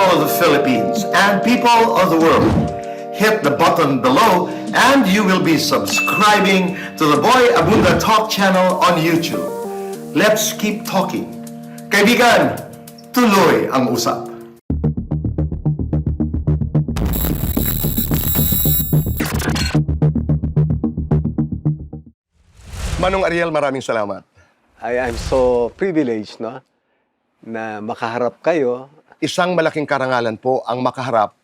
people of the Philippines and people of the world, hit the button below and you will be subscribing to the Boy Abunda Talk channel on YouTube. Let's keep talking. Kaibigan, tuloy ang usap. Manong Ariel, maraming salamat. I am so privileged, no? Na makaharap kayo. Isang malaking karangalan po ang makaharap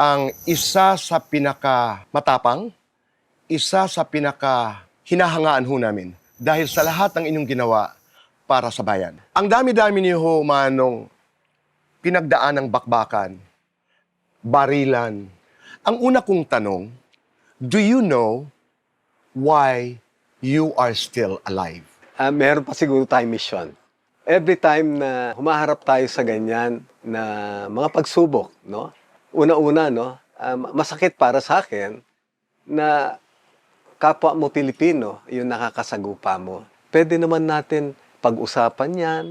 ang isa sa pinaka matapang, isa sa pinaka hinahangaan ho namin dahil sa lahat ng inyong ginawa para sa bayan. Ang dami-dami niyo ho, manong pinagdaan ng bakbakan, barilan. Ang una kong tanong, do you know why you are still alive? Ah, meron pa siguro tayong mission. Every time na humaharap tayo sa ganyan na mga pagsubok, no? Una-una, no? ah, masakit para sa akin na kapwa mo Pilipino yung nakakasagupa mo. Pwede naman natin pag-usapan yan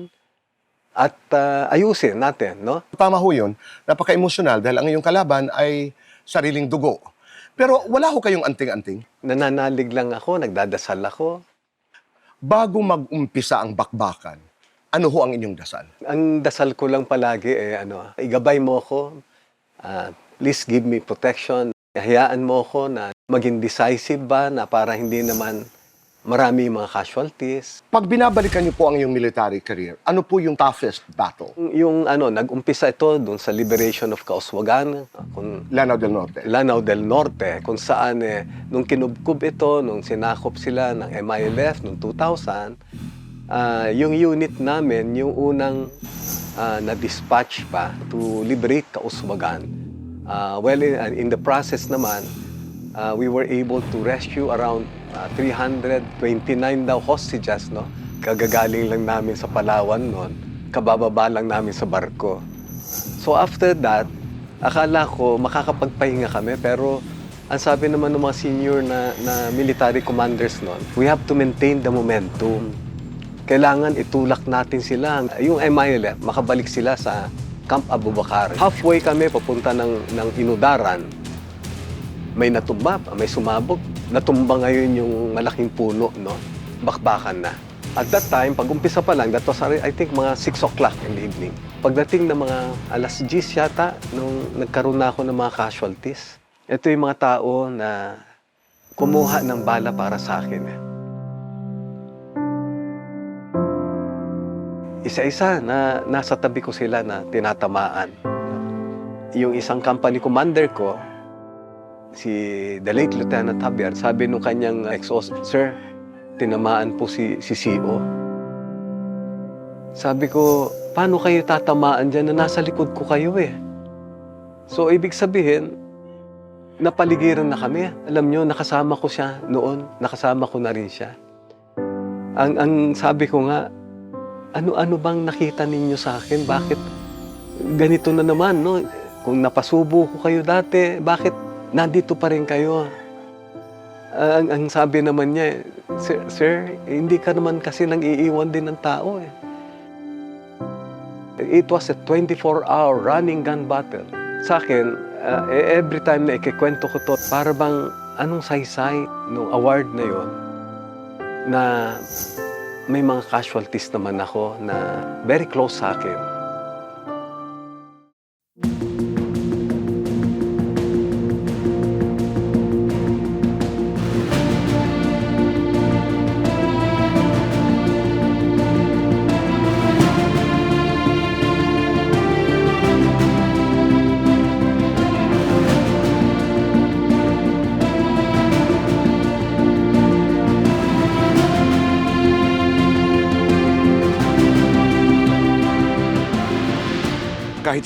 at ah, ayusin natin, no? Tama ho yun, napaka-emosyonal dahil ang iyong kalaban ay sariling dugo. Pero wala ho kayong anting-anting. Nananalig lang ako, nagdadasal ako, Bago mag-umpisa ang bakbakan, ano ho ang inyong dasal? Ang dasal ko lang palagi eh, ano, igabay mo ako, ah, please give me protection. Hayaan mo ako na maging decisive ba na para hindi naman marami yung mga casualties. Pag binabalikan niyo po ang iyong military career, ano po yung toughest battle? Yung ano, nag-umpisa ito dun sa liberation of Kauswagan, kung Lanao del Norte. Lanao del Norte, kung saan eh, nung kinubkub ito, nung sinakop sila ng MILF noong 2000, ah, yung unit namin, yung unang ah, na-dispatch pa to liberate Kauswagan. Ah, well, in, in the process naman, ah, we were able to rescue around ah, 329 daw hostages, no? Kagagaling lang namin sa Palawan noon, kabababa lang namin sa barko. So after that, akala ko makakapagpahinga kami pero ang sabi naman ng mga senior na, na military commanders noon, we have to maintain the momentum. Kailangan itulak natin sila. Yung MILF, makabalik sila sa Camp Abubakar. Halfway kami papunta ng, ng Inudaran. May natumba, may sumabog. Natumba ngayon yung malaking puno, no? Bakbakan na. At that time, pag umpisa pa lang, that was I think mga 6 o'clock in the evening. Pagdating ng mga alas 10 yata, nung nagkaroon na ako ng mga casualties, ito yung mga tao na kumuha ng bala para sa akin. eh. Isa-isa na nasa tabi ko sila na tinatamaan. Yung isang company commander ko, si the late Lieutenant Javier, sabi nung kanyang ex-os, Sir, tinamaan po si, si CO. Sabi ko, paano kayo tatamaan dyan na nasa likod ko kayo eh? So, ibig sabihin, napaligiran na kami. Alam nyo, nakasama ko siya noon. Nakasama ko na rin siya. Ang, ang sabi ko nga, ano-ano bang nakita ninyo sa akin? Bakit ganito na naman, no? Kung napasubo ko kayo dati, bakit nandito pa rin kayo? ang, ang sabi naman niya, Sir, sir, hindi ka naman kasi nang iiwan din ng tao eh. It was a 24-hour running gun battle. Sa akin, uh, every time na ikikwento ko to, para bang anong saysay nung award na yon na may mga casualties naman ako na very close sa akin.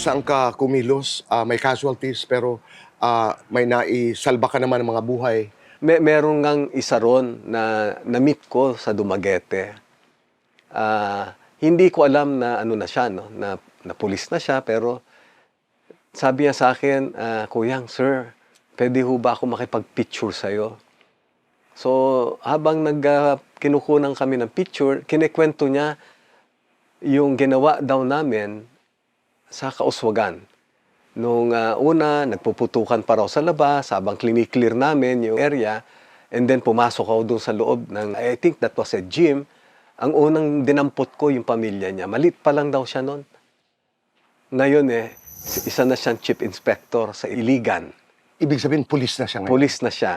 Saan ka kumilos, ah, may casualties, pero ah, may naisalba ka naman ng mga buhay. May meron ngang isa ron na na-meet ko sa Dumaguete. Ah, hindi ko alam na ano na siya, no? na, na pulis na siya, pero sabi niya sa akin, ah, Kuyang, sir, pwede ho ba ako makipag-picture sa'yo? So, habang nag, ah, kami ng picture, kinekwento niya yung ginawa daw namin sa Kauswagan. Nung ah, una, nagpuputukan pa raw sa labas habang clinic-clear namin yung area. And then pumasok ako doon sa loob ng, I think that was a gym. Ang unang dinampot ko yung pamilya niya. Malit pa lang daw siya noon. Ngayon eh, isa na siyang chief inspector sa Iligan. Ibig sabihin, pulis na siya ngayon. Police na siya.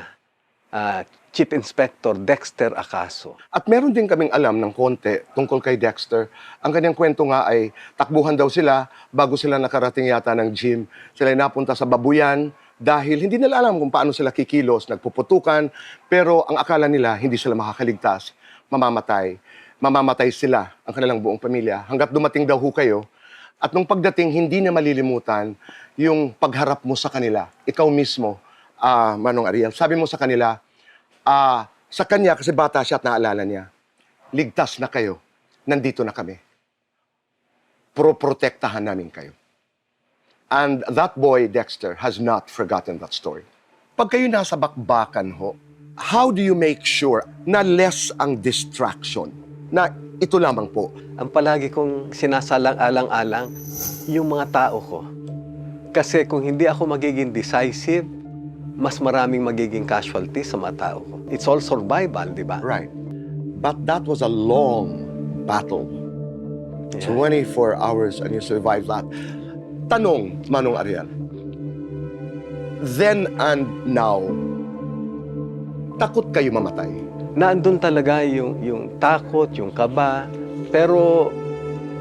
Ah, Chief Inspector Dexter Acaso. At meron din kaming alam ng konti tungkol kay Dexter. Ang kanyang kwento nga ay takbuhan daw sila bago sila nakarating yata ng gym. Sila ay napunta sa babuyan dahil hindi nila alam kung paano sila kikilos, nagpuputukan, pero ang akala nila hindi sila makakaligtas, mamamatay. Mamamatay sila, ang kanilang buong pamilya, hanggat dumating daw ho kayo. At nung pagdating, hindi na malilimutan yung pagharap mo sa kanila. Ikaw mismo, ah, Manong Ariel, sabi mo sa kanila, ah, sa kanya, kasi bata siya at naalala niya, ligtas na kayo, nandito na kami. Pro-protektahan namin kayo. And that boy, Dexter, has not forgotten that story. Pag kayo nasa bakbakan ho, how do you make sure na less ang distraction? Na ito lamang po, Ang palagi kong sinasalang-alang-alang, yung mga tao ko. Kasi kung hindi ako magiging decisive, mas maraming magiging casualties sa mga tao. It's all survival, di ba? right. But that was a long battle. Yeah. 24 hours and you survived that. Tanong, Manong Ariel. Then and now, takot kayo mamatay. Naandun talaga yung, yung takot, yung kaba. Pero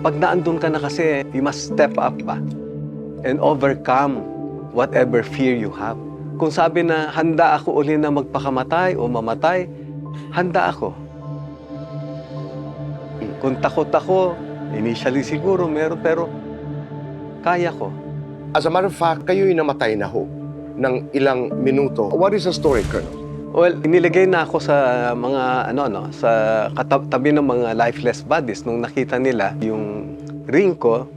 pag naandun ka na kasi, you must step up ba? And overcome whatever fear you have. Kung sabi na handa ako uli na magpakamatay o mamatay, handa ako. Kung takot ako, initially siguro meron, pero kaya ko. As a matter of fact, kayo'y namatay na ho ng ilang minuto. What is the story, Colonel? Well, inilagay na ako sa mga ano no, sa katab- tabi ng mga lifeless bodies nung nakita nila yung ring ko,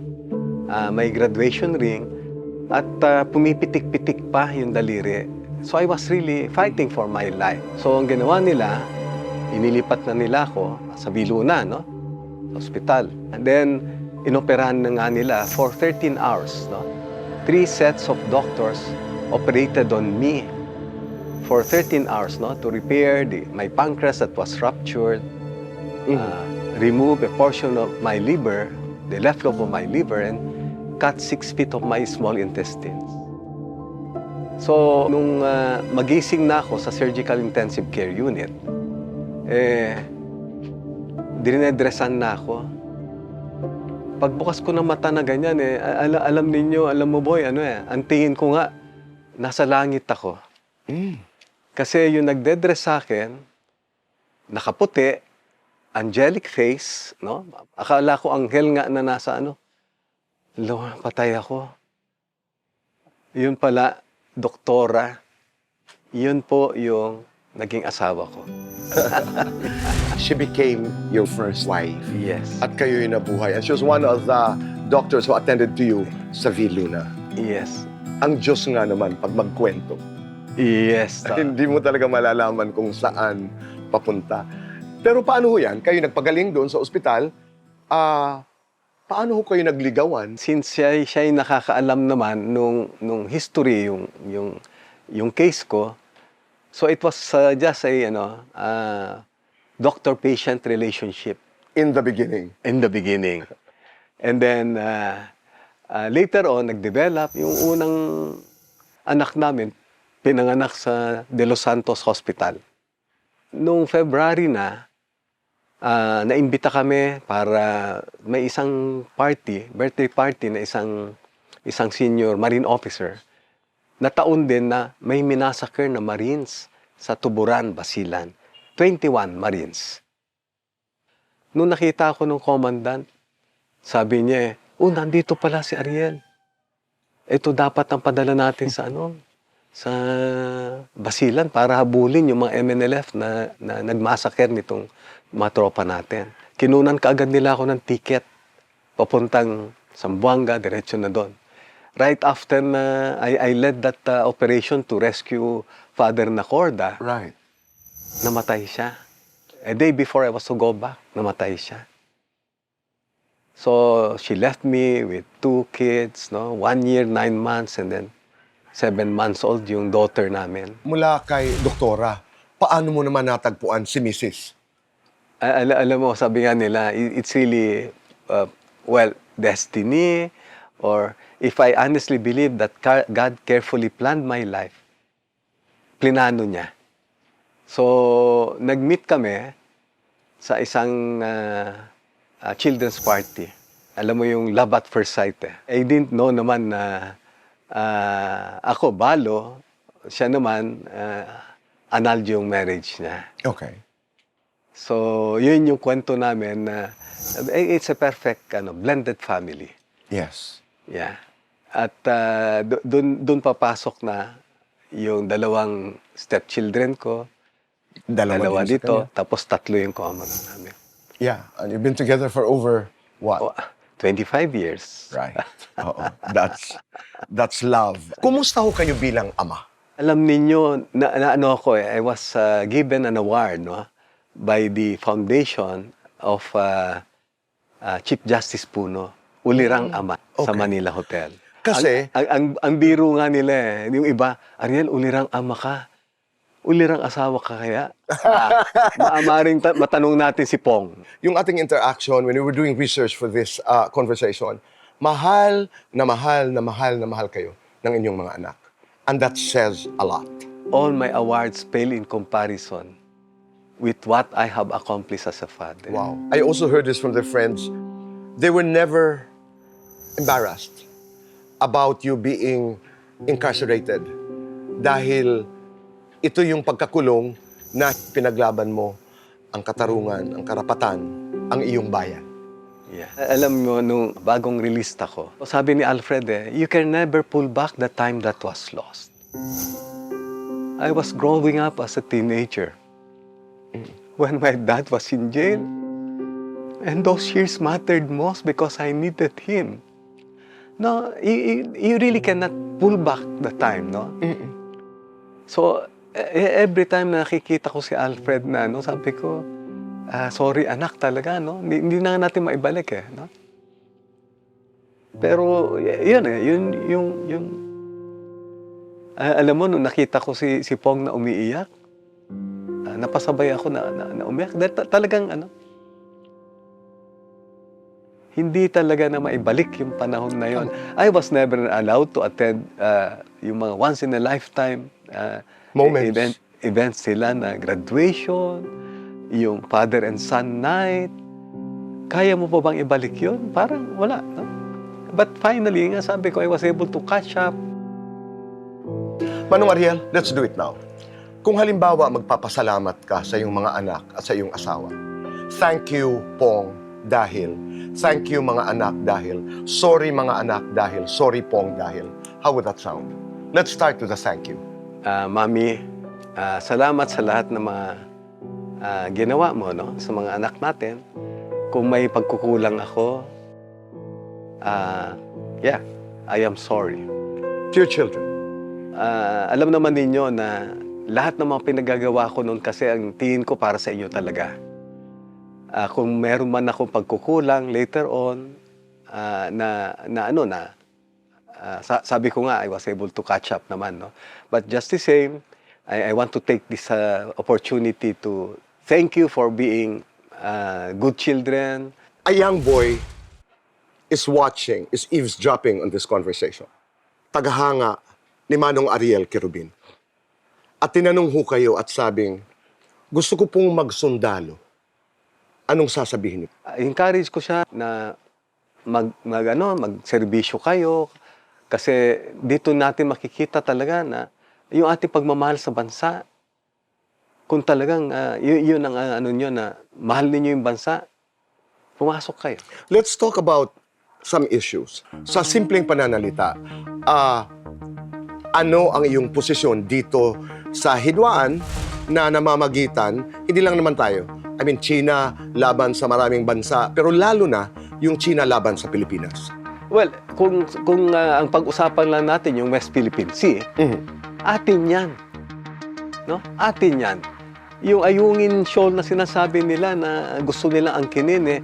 ah, may graduation ring at ah, pumipitik-pitik pa yung daliri. So I was really fighting for my life. So ang ginawa nila, inilipat na nila ako sa Biluna, no? Sa ospital. And then inoperahan na nga nila for 13 hours, no? Three sets of doctors operated on me for 13 hours no to repair the, my pancreas that was ruptured uh, remove a portion of my liver the left lobe of my liver and cut six feet of my small intestines so nung uh, magising na ako sa surgical intensive care unit eh dinedresan na ako pagbukas ko ng mata na ganyan eh al- alam ninyo alam mo boy ano eh ang tingin ko nga nasa langit ako Mm. kasi yung nagdedress sa akin, nakaputi, angelic face, no? Akala ko anghel nga na nasa ano. Lo, patay ako. Yun pala, doktora. Yun po yung naging asawa ko. She became your first wife. Yes. At kayo'y nabuhay. And she was one of the doctors who attended to you sa Viluna. Yes. Ang Diyos nga naman, pag magkwento, Yes. ta- hindi mo talaga malalaman kung saan papunta. Pero paano ho yan? Kayo nagpagaling doon sa ospital, ah, paano ho kayo nagligawan? Since siya, siya ay nakakaalam naman nung, nung history, yung, yung, yung case ko, so it was uh, just a, ano, uh, doctor-patient relationship. In the beginning. in the beginning. And then, uh, uh, later on, nag-develop yung unang anak namin, pinanganak sa De Los Santos Hospital. Noong February na, uh, naimbita kami para may isang party, birthday party na isang isang senior marine officer na taon din na may minasakir na Marines sa Tuburan, Basilan. 21 Marines. Nung nakita ko ng commandant, sabi niya, oh, nandito pala si Ariel. Ito dapat ang padala natin sa ano, sa Basilan para habulin yung mga MNLF na, na nagmasakер nitong mga tropa natin. Kinunan kaagad nila ako ng ticket papuntang Sambuanga, diretso na doon. Right after na I, I led that uh, operation to rescue Father Nacorda, Right. namatay siya. A day before I was to go back, namatay siya. So she left me with two kids, no? One year, nine months, and then seven months old yung daughter namin. Mula kay doktora, paano mo naman natagpuan si Mrs.? A- ala- alam mo, sabi nga nila, it's really, uh, well, destiny, or if I honestly believe that God carefully planned my life, plinano niya. So, nag-meet kami sa isang uh, uh, children's party. Alam mo yung love at first sight eh. I didn't know naman na uh, ako, balo, siya naman, uh, anal yung marriage niya. Okay. So, yun yung kwento namin na eh, it's a perfect ano, blended family. Yes. Yeah. At uh, do- dun, dun papasok na yung dalawang stepchildren ko, Dalawa, dalawa dito, tapos tatlo yung common namin. Yeah. And you've been together for over what? Oh, 25 years. Right. Oo. That's, that's love. Kumusta ho kayo bilang ama? Alam ninyo, na, na ano ako eh, I was uh, given an award no, by the foundation of uh, uh, Chief Justice Puno, Ulirang Ama sa Okay. Manila Hotel. Kasi- Ang, ang, ang, ang biro nga nila eh, yung iba, Ariel, Ulirang Ama ka. Ulirang asawa ka kaya? Ah, maamaring ta- matanong natin si Pong. Yung ating interaction when we were doing research for this uh, conversation, mahal na mahal na mahal na mahal kayo ng inyong mga anak. And that says a lot. All my awards pale in comparison with what I have accomplished as a father. Wow. I also heard this from their friends. They were never embarrassed about you being incarcerated dahil ito yung pagkakulong na pinaglaban mo ang katarungan, ang karapatan, ang iyong bayan. Yeah. Alam mo, nung bagong release ako, sabi ni Alfred eh, you can never pull back the time that was lost. I was growing up as a teenager when my dad was in jail. And those years mattered most because I needed him. No, you, you- really cannot pull back the time, no? So, e- every time na nakikita ko si Alfred na, no, sabi ko, ah, sorry anak talaga, no? Hindi, hindi na natin maibalik eh, no? Pero, yun eh, yun, yung, yung, ah, alam mo, nung nakita ko si, si Pong na umiiyak, napasabay ako na, na, na umiyak. Dahil ta- talagang, ano, hindi talaga na maibalik yung panahon na yon. I was never allowed to attend ah, yung mga once in a lifetime ah, Moments. event, events sila na graduation, yung father and son night. Kaya mo pa bang ibalik yun? Parang wala. No? But finally, nga sabi ko, I was able to catch up. Manong Ariel, let's do it now. Kung halimbawa magpapasalamat ka sa iyong mga anak at sa iyong asawa, thank you, Pong, dahil. Thank you, mga anak, dahil. Sorry, mga anak, dahil. Sorry, Pong, dahil. How would that sound? Let's start with a thank you. Ah, Mami, ah, salamat sa lahat ng mga ah, ginawa mo no, sa mga anak natin. Kung may pagkukulang ako, ah, yeah, I am sorry. Dear children, Ah, alam naman ninyo na lahat ng mga pinagagawa ko noon kasi ang tingin ko para sa inyo talaga. Ah, kung meron man akong pagkukulang later on, ah, na, na ano na, ah, sa- sabi ko nga, I was able to catch up naman. No? But just the same, I, I want to take this ah, opportunity to thank you for being ah, good children, a young boy is watching, is eavesdropping on this conversation. Tagahanga ni Manong Ariel Kerubin. At tinanong ho kayo at sabing, gusto ko pong magsundalo. Anong sasabihin niyo? Uh, encourage ko siya na mag, mag ano, magserbisyo kayo kasi dito natin makikita talaga na yung ating pagmamahal sa bansa kung talagang uh, yun, yun ang uh, ano nyo na mahal ninyo yung bansa pumasok kayo. Let's talk about some issues. Sa simpleng pananalita, ah, ano ang iyong posisyon dito sa hidwaan na namamagitan, hindi lang naman tayo. I mean, China laban sa maraming bansa, pero lalo na yung China laban sa Pilipinas. Well, kung kung uh, ang pag-usapan lang natin yung West Philippine Sea, Mhm. atin 'yan. No? Atin 'yan. Yung Ayungin Shoal na sinasabi nila na gusto nila angkinin eh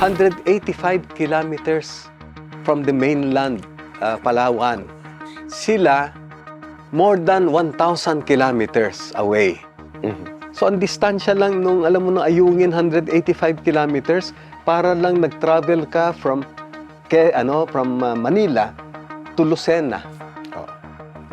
185 kilometers from the mainland, uh, Palawan. Sila, more than 1,000 kilometers away. So ang distansya lang nung alam mo na ayungin 185 kilometers para lang nag-travel ka from ke ano from uh, Manila to Lucena. Oo.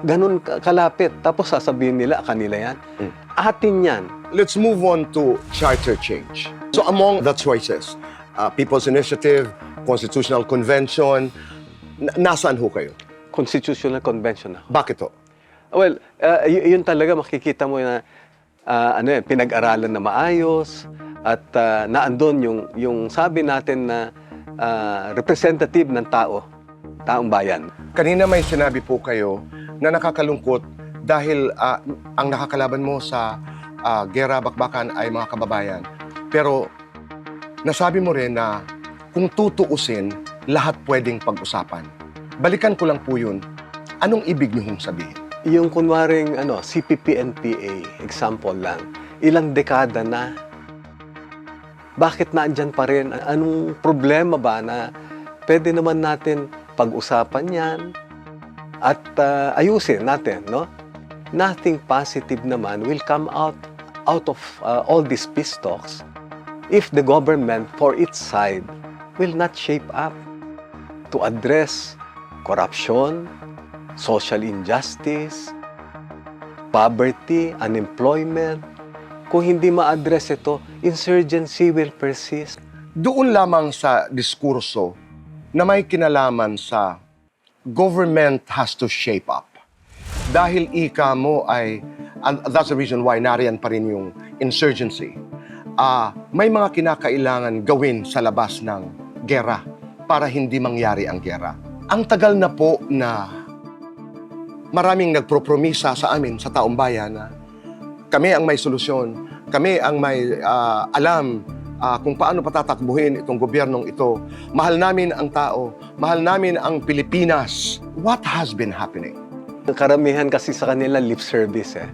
Ganun ka- kalapit. Tapos sasabihin nila kanila yan. Mm. Atin yan. Let's move on to charter change. So among the choices, uh, People's Initiative, Constitutional Convention, na- nasaan ho kayo? Constitutional Convention na. Bakit ho? Well, uh, yun talaga makikita mo na uh, ano yan, pinag-aralan na maayos at uh, naandun yung yung sabi natin na uh, representative ng tao, taong bayan. Kanina may sinabi po kayo na nakakalungkot dahil ah, ang nakakalaban mo sa ah, gera bakbakan ay mga kababayan. Pero nasabi mo rin na kung tutuusin, lahat pwedeng pag-usapan. Balikan ko lang po yun. Anong ibig niyo sabihin? Yung kunwaring ano, CPP-NPA, example lang, ilang dekada na, bakit naandyan pa rin? Anong problema ba na pwede naman natin pag-usapan yan at ah, ayusin natin, no? Nothing positive naman will come out out of ah, all these peace talks if the government for its side will not shape up to address corruption, social injustice, poverty, unemployment. Kung hindi ma-address ito, insurgency will persist. Doon lamang sa diskurso na may kinalaman sa government has to shape up. Dahil ika mo ay, and that's the reason why nariyan pa rin yung insurgency. Ah, may mga kinakailangan gawin sa labas ng gera para hindi mangyari ang gera. Ang tagal na po na maraming nagpropromisa sa amin sa taong bayan na kami ang may solusyon, kami ang may ah, alam ah, kung paano patatakbuhin itong gobyernong ito. Mahal namin ang tao, mahal namin ang Pilipinas. What has been happening? Karamihan kasi sa kanila lip service eh.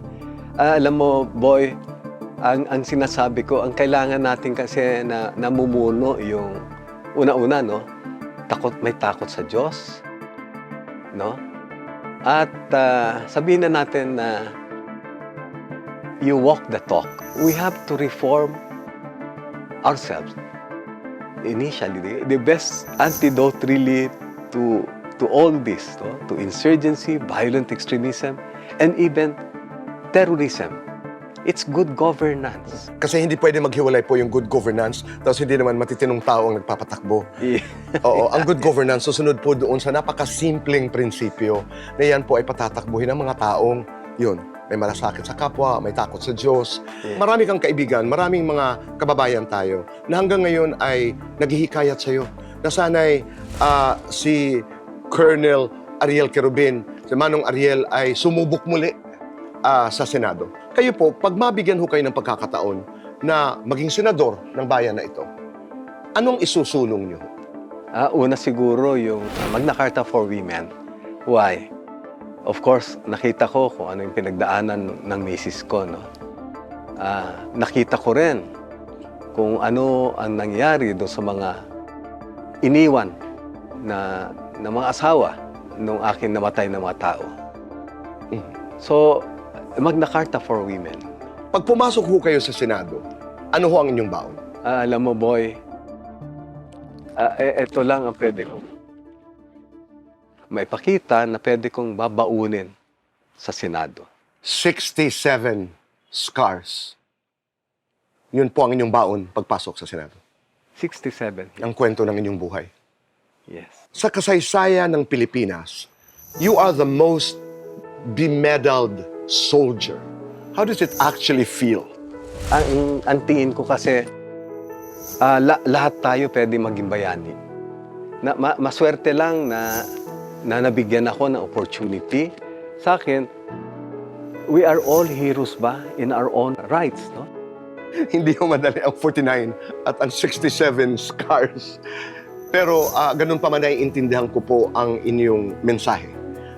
Ah, alam mo, boy, ang, ang sinasabi ko, ang kailangan natin kasi na namumuno yung una-una, no? Takot, may takot sa Diyos, no? At ah, sabihin na natin na you walk the talk. We have to reform ourselves. Initially, the best antidote really to to all this, no? to insurgency, violent extremism, and even terrorism. It's good governance. Kasi hindi pwede maghiwalay po yung good governance tapos hindi naman matitinong tao ang nagpapatakbo. Oo, ang good governance susunod po doon sa napakasimpleng prinsipyo na yan po ay patatakbuhin ng mga taong yun, may malasakit sa kapwa, may takot sa Diyos. Yeah. Marami kang kaibigan, maraming mga kababayan tayo na hanggang ngayon ay naghihikayat sa iyo na sana'y ah, si Colonel Ariel Kerubin, si Manong Ariel ay sumubok muli ah, sa Senado. Kayo po, pag mabigyan ho kayo ng pagkakataon na maging senador ng bayan na ito, anong isusulong niyo? Ah, una siguro yung Magna Carta for Women. Why? Of course, nakita ko kung ano yung pinagdaanan ng misis ko. No? Ah, nakita ko rin kung ano ang nangyari doon sa mga iniwan na, na mga asawa nung akin namatay na mga tao. Mhm. So, Magna Carta for Women. Pag pumasok ho kayo sa Senado, ano ho ang inyong baon? Ah, alam mo, boy, ah, e- eto lang ang pwede ko. Maipakita na pwede kong babaunin sa Senado. 67 scars. Yun po ang inyong baon pagpasok sa Senado. 67. Ang kwento ng inyong buhay. Yes. Sa kasaysayan ng Pilipinas, you are the most bemedaled soldier. How does it actually feel? Ang, ang tingin ko kasi, ah, la- lahat tayo pwede maging bayani. Na, ma- maswerte lang na, na nabigyan ako ng opportunity. Sa akin, we are all heroes ba in our own rights, no? Hindi ho madali ang 49 at ang 67 scars. Pero ah, ganun pa man ay intindihan ko po ang inyong mensahe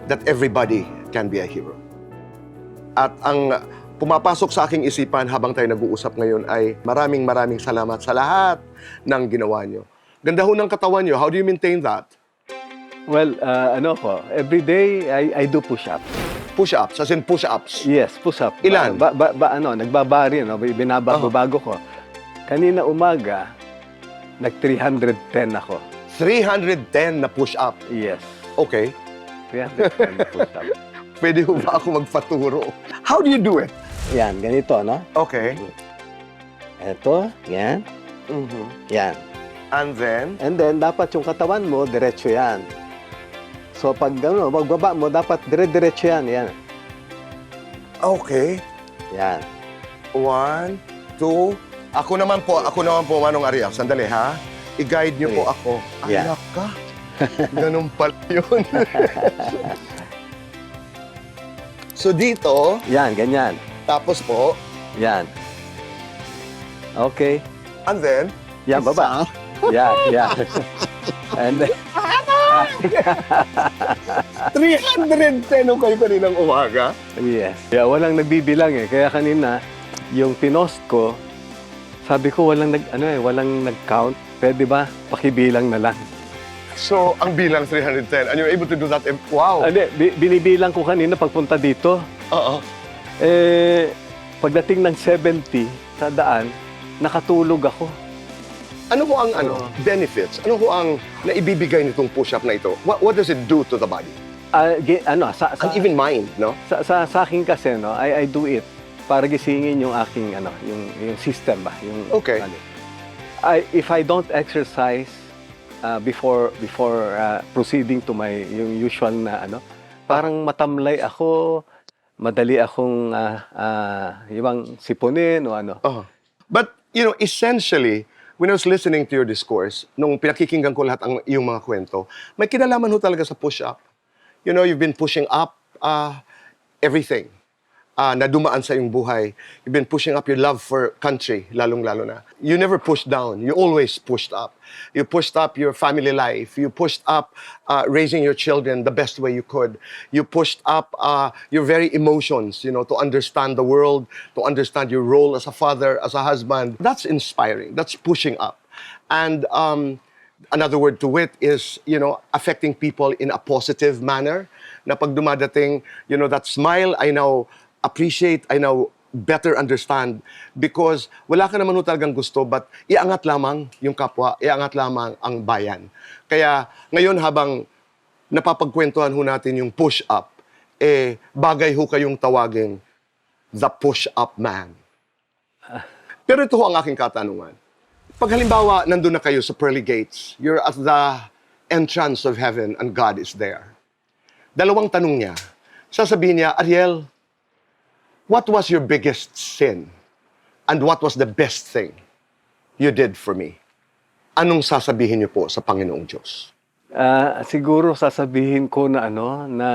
that everybody can be a hero. At ang pumapasok sa aking isipan habang tayo nag-uusap ngayon ay maraming maraming salamat sa lahat ng ginawa nyo. Ganda ho ng katawan nyo. How do you maintain that? Well, uh, ano ko, every day I, I do push-up. Push-ups, as in push-ups. Yes, push-up. Ilan? Ba, ba, ba, ano, nagbabari, no? binabago-bago ko. Kanina umaga, nag-310 ako. 310 na push-up. Yes, Okay. 310 na push-up. Pwede ho ba ako magpaturo? How do you do it? Yan, ganito, no? Okay. Ito, yan, Mhm. yan. And then, And then, dapat yung katawan mo, diretso yan. So, pag ano, magbaba mo, dapat dire-diretso yan. Yan. okay. Yan. One, two. Ako naman po, ako naman po, Manong Ariel. Sandali, ha? I-guide niyo po ako. Yeah. Anak ka. Ganun pala yun. so dito, Yan, ganyan. tapos po, Yan. Okay. and then, Yan, baba. Yan, yan. And then, 310 nung kayo kaninang umaga. yes. Yeah, walang nagbibilang eh. Kaya kanina, yung pinost ko, sabi ko walang nag ano eh, walang nag-count. Pwede ba pakibilang na lang? So, ang bilang 310. And you're able to do that. in- Wow. Hindi, bi- binibilang ko kanina pagpunta dito. Oo. Eh, pagdating ng 70 sa daan, nakatulog ako. Ano ho ang ano, benefits? Ano ho ang naibibigay nitong push-up na ito? What, what does it do to the body? Ah, gi- ano, sa, sa, And even mind, no? sa, sa, sa akin kasi, no, I, I do it para gisingin yung aking, ano, yung, yung system ba? Yung, Okay. ano. I, if I don't exercise uh, before before uh, proceeding to my yung usual na ano, parang matamlay ako, madali akong uh, uh, ibang sipunin o ano. Uh-huh. But, you know, essentially, when I was listening to your discourse, nung pinakikinggan ko lahat ang iyong mga kwento, may kinalaman ho talaga sa push-up. You know, you've been pushing up uh, everything uh, na dumaan sa iyong buhay. You've been pushing up your love for country, lalong-lalo na. You never pushed down. You always pushed up. You pushed up your family life. You pushed up uh, raising your children the best way you could. You pushed up uh, your very emotions, you know, to understand the world, to understand your role as a father, as a husband. That's inspiring. That's pushing up. And um, another word to it is, you know, affecting people in a positive manner. Na pag dumadating, you know, that smile, I now appreciate, I now better understand because wala ka naman ho talagang gusto but iangat lamang yung kapwa, iangat lamang ang bayan. Kaya ngayon habang napapagkwentuhan ho natin yung push-up, eh bagay ho kayong tawaging the push-up man. Pero ito ho ang aking katanungan. Pag halimbawa, nandun na kayo sa pearly gates, you're at the entrance of heaven and God is there. Dalawang tanong niya. Sasabihin niya, Ariel, what was your biggest sin? And what was the best thing you did for me? Anong sasabihin niyo po sa Panginoong Diyos? Ah, siguro sasabihin ko na ano na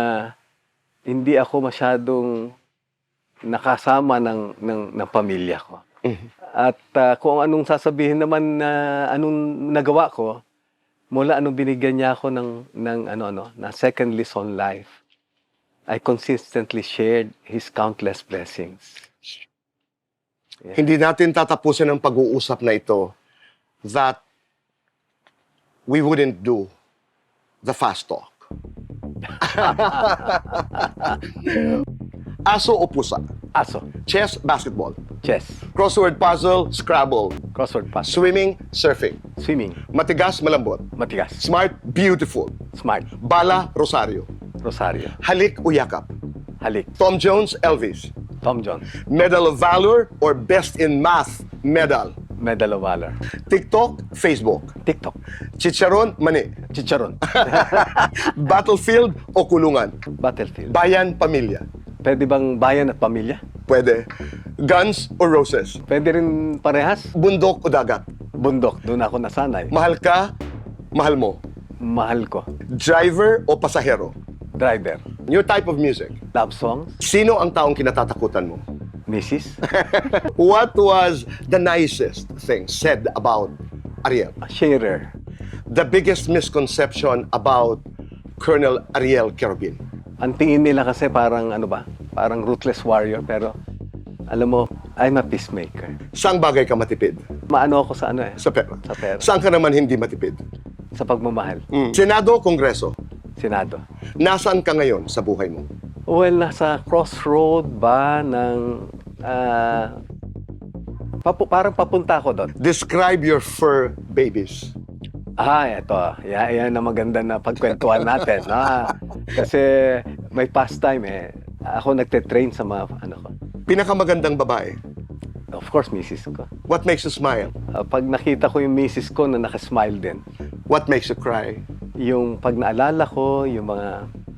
hindi ako masyadong nakasama ng ng, ng pamilya ko. At ah, kung anong sasabihin naman na anong nagawa ko mula anong binigyan niya ako ng ng ano ano na second lease on life. I consistently shared his countless blessings. Hindi natin tatapusin ang pag-uusap na ito that we wouldn't do the fast talk. Aso o pusa? Aso, Chess, basketball. chess, Crossword puzzle, Scrabble. crossword puzzle, Swimming, surfing. swimming, Matigas, malambot. matigas, Smart, beautiful. smart, Bala, Rosario. Rosario, Halik o yakap. halik, Tom Jones, Elvis. Tom Jones, Medal of Valor or Best in Math medal. Medal of Valor, TikTok, Facebook. TikTok, Chicharon, mani. Chicharon, Battlefield o kulungan. Battlefield. Bayan, pamilya. Pwede bang bayan at pamilya? Pwede. Guns o roses. Pwede rin parehas? Bundok o dagat. Bundok, doon ako nasanay. Mahal ka, mahal mo. Mahal ko. Driver o pasahero. Driver. Your type of music. Love songs? Sino ang taong kinatatakutan mo? Mrs. What was the nicest thing said about Ariel? Sharer. The biggest misconception about Colonel Ariel Kerubin. Ang tingin nila kasi parang ano ba? Parang ruthless warrior pero Alam mo, I'm a peacemaker. Saang bagay ka matipid? Maano ako sa ano eh? Sa pera. Sa pera. Saan ka naman hindi matipid? Sa pagmamahal. Senado, Kongreso. Senado. Nasaan ka ngayon sa buhay mo? Well, nasa crossroad ba ng... ah, papu- parang papunta ako doon. Describe your fur babies. Ah, eto. Yan, yan na maganda na pagkwentuhan natin. Ah, kasi may pastime eh. Ako nagte-train sa mga ano ko. Pinakamagandang babae. Of course, misis ko. What makes you smile? Ah, pag nakita ko yung misis ko na nakasmile din, What makes you cry? Yung pag naalala ko, yung mga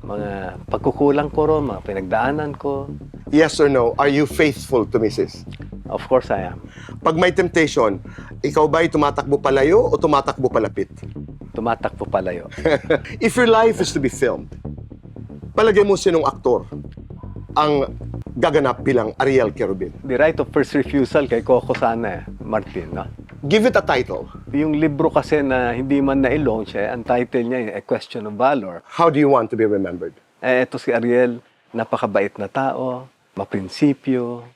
mga pagkukulang ko ron, mga pinagdaanan ko, Yes or no? Are you faithful to Mrs.? of course I am. Pag may temptation, ikaw ba'y tumatakbo palayo o tumatakbo palapit? Tumatakbo palayo. If your life is to be filmed, palagay mo sinong aktor ang gaganap bilang Ariel Kerubin. The right of first refusal kay Coco sana eh, Martin. No? Give it a title. Yung libro kasi na hindi man na-launch, eh, ang title niya yung A Question of Valor. How do you want to be remembered? Eh, ito si Ariel, napakabait na tao, maprinsipyo,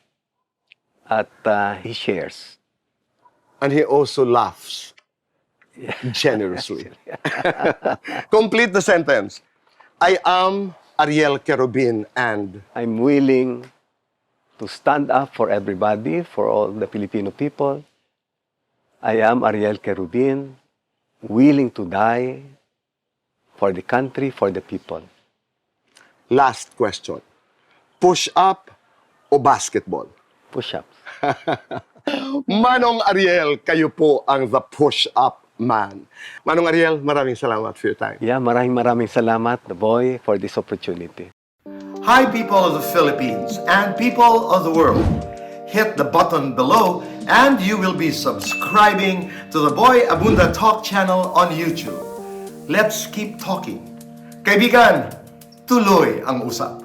at ah, he shares. And he also laughs generously. Complete the sentence. I am Ariel Kerubin and I'm willing to stand up for everybody, for all the Filipino people. I am Ariel Kerubin, willing to die for the country, for the people. last question. Push up o basketball? Push-ups. Manong Ariel, kayo po ang the push-up man. Manong Ariel, maraming salamat for your time. Yeah, maraming maraming salamat, the boy, for this opportunity. Hi, people of the Philippines and people of the world. Hit the button below and you will be subscribing to the Boy Abunda Talk channel on YouTube. Let's keep talking. Kaibigan, tuloy ang usap.